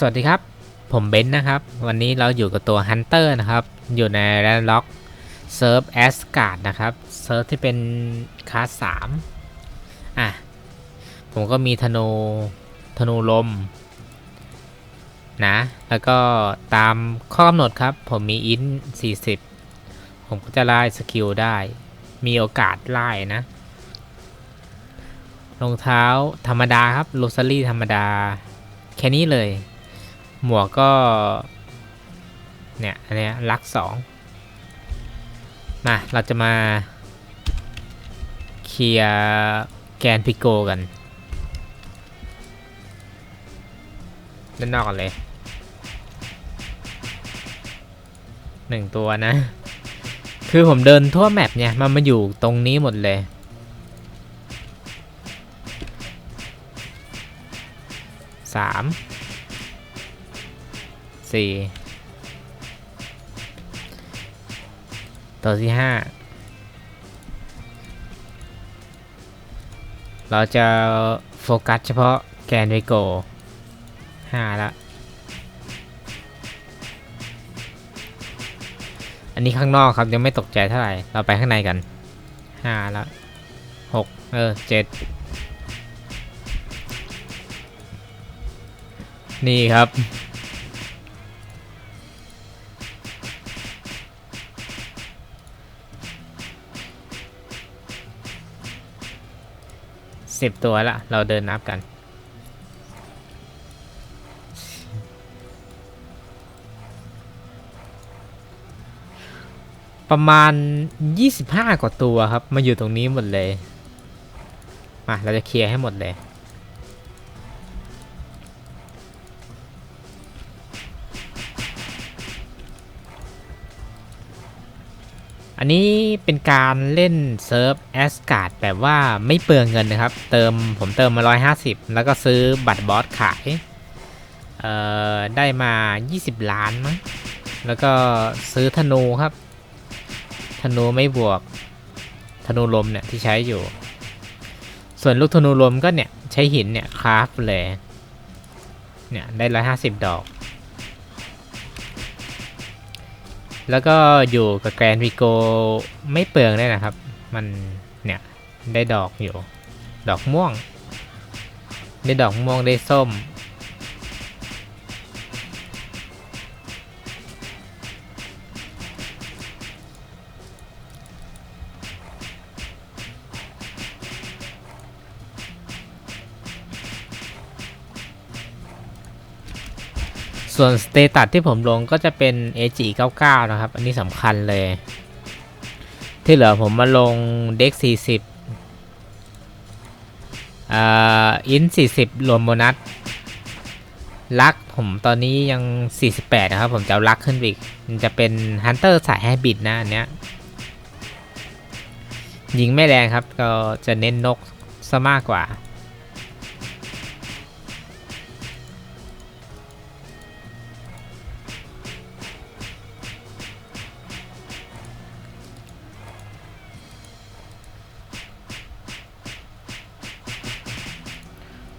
สวัสดีครับ ผมเบนซ์นะครับ วันนี้เราอยู่กับตัว Hunter นะครับ อยู่ในแรนล็อกเซิร์ฟแอสการ์ดนะครับเซิร์ฟที่เป็นคลาสสามอะ ผมก็มีธนูธนูลม นะ แล้วก็ตามข้อกำหนดครับ ผมมีอิน40 ผมก็จะไล่สกิลได้ มีโอกาสไล่นะ รองเท้าธรรมดาครับโรซารี่ธรรมดาแค่นี้เลย หมวกก็ เนี่ยอันนี้ลักสองมา เราจะมา เคลียร์แกนพิโกกันด้านนอกกันเลยหนึ่งตัวนะ คือผมเดินทั่วแมปเนี่ย มันมาอยู่ตรงนี้หมดเลย สาม สี่ตัวที่ห้าเราจะโฟกัสเฉพาะแกนไวโกห้าละอันนี้ข้างนอกครับยังไม่ตกใจเท่าไหร่ เราไปข้างในกันห้าละหกเออเจ็ดนี่ครับ สิบตัวละเราเดินนับกัน ประมาณ 25 กว่าตัวครับ มาอยู่ตรงนี้หมดเลย มา เราจะเคลียร์ให้หมดเลย อันนี้เป็นการเล่นเซิร์ฟแอสการ์ดแบบว่าไม่เปลืองเงินนะครับ เติมผมเติมมา 150 แล้วก็ซื้อบัตรบอสขาย เอ่อ ได้มา 20 ล้านมั้ง แล้วก็ซื้อธนูครับ ธนูไม่บวก ธนูลมเนี่ยที่ใช้อยู่ ส่วนลูกธนูลมก็เนี่ย ใช้หินเนี่ยคราฟเลย เนี่ยได้ 150 ดอก แล้วก็อยู่กับแกรนวิโกไม่เปลืองได้นะครับ มันเนี่ยได้ดอกอยู่ ดอกม่วง ได้ดอกม่วงได้ส้ม ส่วนสเตตัสที่ผมลงก็จะเป็น AG99 นะครับ อันนี้สำคัญเลย ที่เหลือผมมาลงเด็ก40อ่าอิน40 รวมโบนัสลักผมตอนนี้ยัง 48 นะครับ ผมจะเอาลักขึ้นไปอีก มันจะเป็นฮันเตอร์สายแฮบิตนะอันเนี้ยยิงไม่แรงครับ ก็จะเน้นนกซะมากกว่า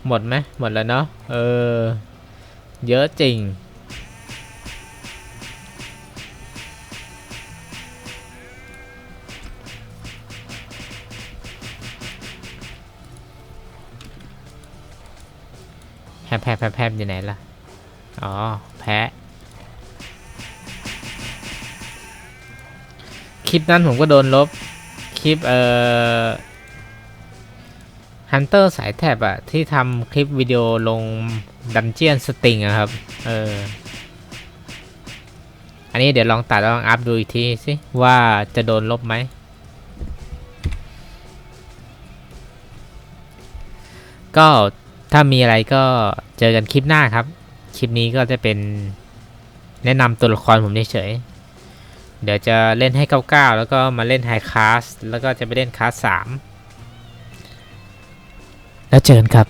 หมดไหมหมดแล้วเนาะเออ เยอะจริง แพบแพบแพบแพบอยู่ไหนล่ะ อ๋อ แพะคลิปนั้นผมก็โดนลบ คลิปเอ่อ ฮันเตอร์สายแท็บอะที่ทำคลิปวิดีโอลงดันเจียนสติงอะครับ เออ อันนี้เดี๋ยวลองตัดลองอัพดูอีกทีสิ ว่าจะโดนลบไหม ก็ถ้ามีอะไรก็เจอกันคลิปหน้าครับ คลิปนี้ก็จะเป็นแนะนำตัวละครผมเฉยเดี๋ยวจะเล่นให้ 99 แล้วก็มาเล่นไฮคลาสแล้วก็จะไปเล่นคลาส3 แล้วเจอกันครับ